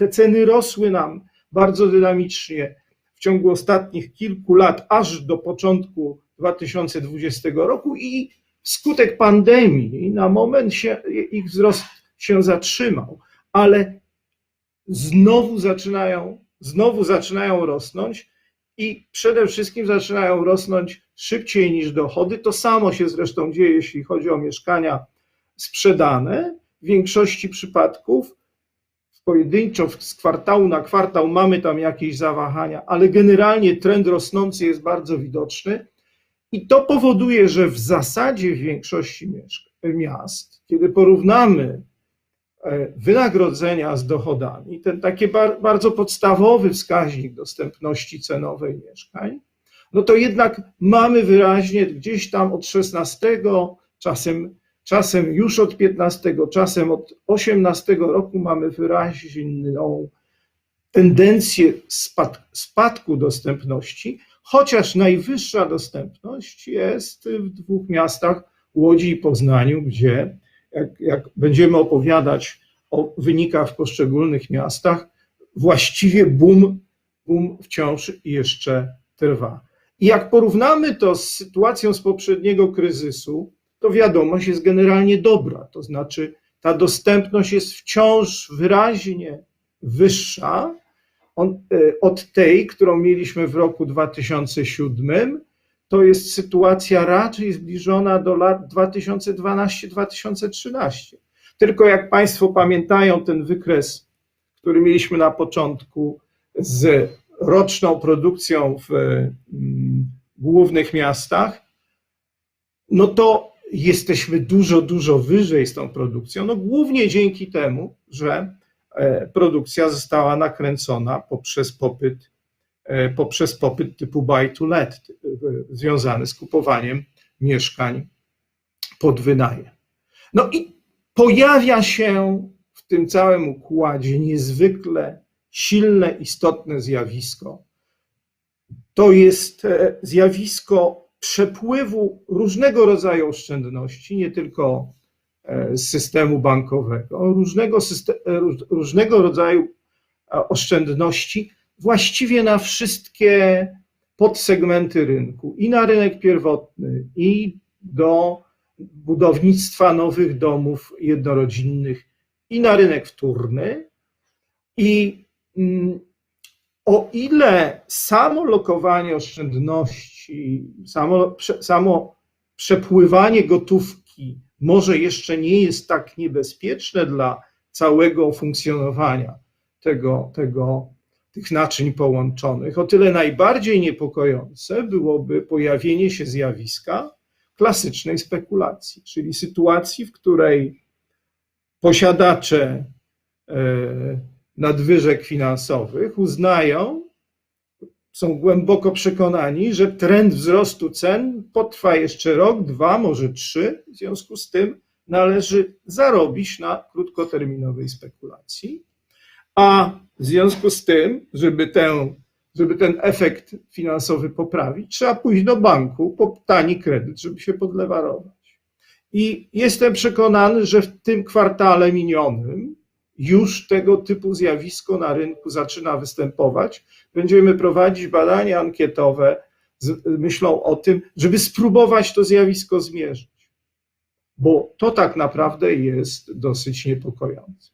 Te ceny rosły nam bardzo dynamicznie w ciągu ostatnich kilku lat, aż do początku 2020 roku i wskutek pandemii na moment się, ich wzrost się zatrzymał, ale znowu zaczynają, znowu zaczynają rosnąć i przede wszystkim zaczynają rosnąć szybciej niż dochody. To samo się zresztą dzieje, jeśli chodzi o mieszkania sprzedane. W większości przypadków pojedynczo z kwartału na kwartał mamy tam jakieś zawahania, ale generalnie trend rosnący jest bardzo widoczny i to powoduje, że w zasadzie w większości miast, kiedy porównamy e, wynagrodzenia z dochodami, ten taki bardzo podstawowy wskaźnik dostępności cenowej mieszkań, no to jednak mamy wyraźnie gdzieś tam od 16, czasem Czasem już od 15, czasem od 18 roku mamy wyraźną tendencję spad, spadku dostępności, chociaż najwyższa dostępność jest w dwóch miastach, Łodzi i Poznaniu, gdzie jak, jak będziemy opowiadać o wynikach w poszczególnych miastach, właściwie boom, boom wciąż jeszcze trwa. I jak porównamy to z sytuacją z poprzedniego kryzysu, to wiadomość jest generalnie dobra. To znaczy, ta dostępność jest wciąż wyraźnie wyższa e, od tej, którą mieliśmy w roku 2007. To jest sytuacja raczej zbliżona do lat 2012-2013. Tylko jak Państwo pamiętają ten wykres, który mieliśmy na początku z roczną produkcją w mm, głównych miastach, no to jesteśmy dużo, dużo wyżej z tą produkcją, no głównie dzięki temu, że e, produkcja została nakręcona poprzez popyt, e, poprzez popyt typu buy to let, e, związany z kupowaniem mieszkań pod wynajem. No i pojawia się w tym całym układzie niezwykle silne, istotne zjawisko. To jest zjawisko przepływu różnego rodzaju oszczędności, nie tylko e, z systemu bankowego, różnego, e, różnego rodzaju e, oszczędności właściwie na wszystkie podsegmenty rynku, i na rynek pierwotny, i do budownictwa nowych domów jednorodzinnych, i na rynek wtórny. I mm, o ile samo lokowanie oszczędności, samo, samo przepływanie gotówki może jeszcze nie jest tak niebezpieczne dla całego funkcjonowania tego, tego, tych naczyń połączonych, o tyle najbardziej niepokojące byłoby pojawienie się zjawiska klasycznej spekulacji, czyli sytuacji, w której posiadacze e, nadwyżek finansowych uznają, są głęboko przekonani, że trend wzrostu cen potrwa jeszcze rok, dwa, może trzy. W związku z tym należy zarobić na krótkoterminowej spekulacji. A w związku z tym, żeby, tę, żeby ten efekt finansowy poprawić, trzeba pójść do banku po tani kredyt, żeby się podlewarować. I jestem przekonany, że w tym kwartale minionym już tego typu zjawisko na rynku zaczyna występować. Będziemy prowadzić badania ankietowe z myślą o tym, żeby spróbować to zjawisko zmierzyć, bo to tak naprawdę jest dosyć niepokojące.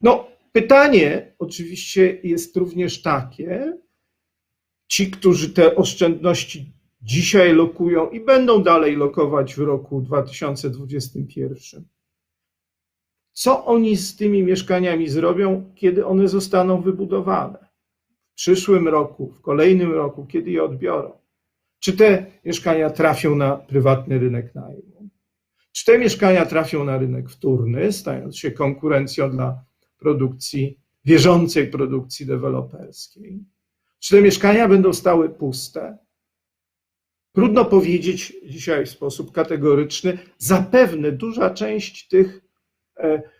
No, pytanie oczywiście jest również takie, ci, którzy te oszczędności dzisiaj lokują i będą dalej lokować w roku 2021, co oni z tymi mieszkaniami zrobią, kiedy one zostaną wybudowane? W przyszłym roku, w kolejnym roku, kiedy je odbiorą? Czy te mieszkania trafią na prywatny rynek najmu? Czy te mieszkania trafią na rynek wtórny, stając się konkurencją dla produkcji, wierzącej produkcji deweloperskiej? Czy te mieszkania będą stały puste? Trudno powiedzieć dzisiaj w sposób kategoryczny. Zapewne duża część tych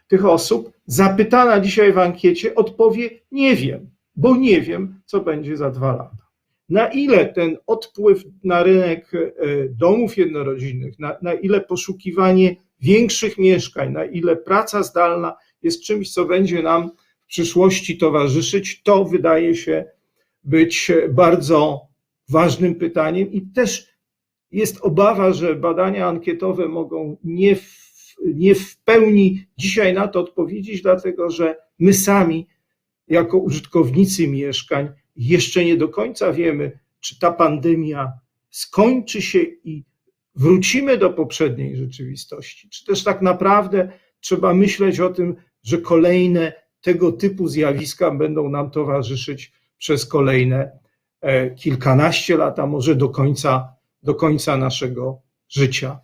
tych osób, zapytana dzisiaj w ankiecie, odpowie: Nie wiem, bo nie wiem, co będzie za dwa lata. Na ile ten odpływ na rynek e, domów jednorodzinnych, na, na ile poszukiwanie większych mieszkań, na ile praca zdalna jest czymś, co będzie nam w przyszłości towarzyszyć, to wydaje się być bardzo ważnym pytaniem i też jest obawa, że badania ankietowe mogą nie w, nie w pełni dzisiaj na to odpowiedzieć, dlatego że my sami, jako użytkownicy mieszkań, jeszcze nie do końca wiemy, czy ta pandemia skończy się i wrócimy do poprzedniej rzeczywistości, czy też tak naprawdę trzeba myśleć o tym, że kolejne tego typu zjawiska będą nam towarzyszyć przez kolejne e, kilkanaście lat, a może do końca, do końca naszego życia.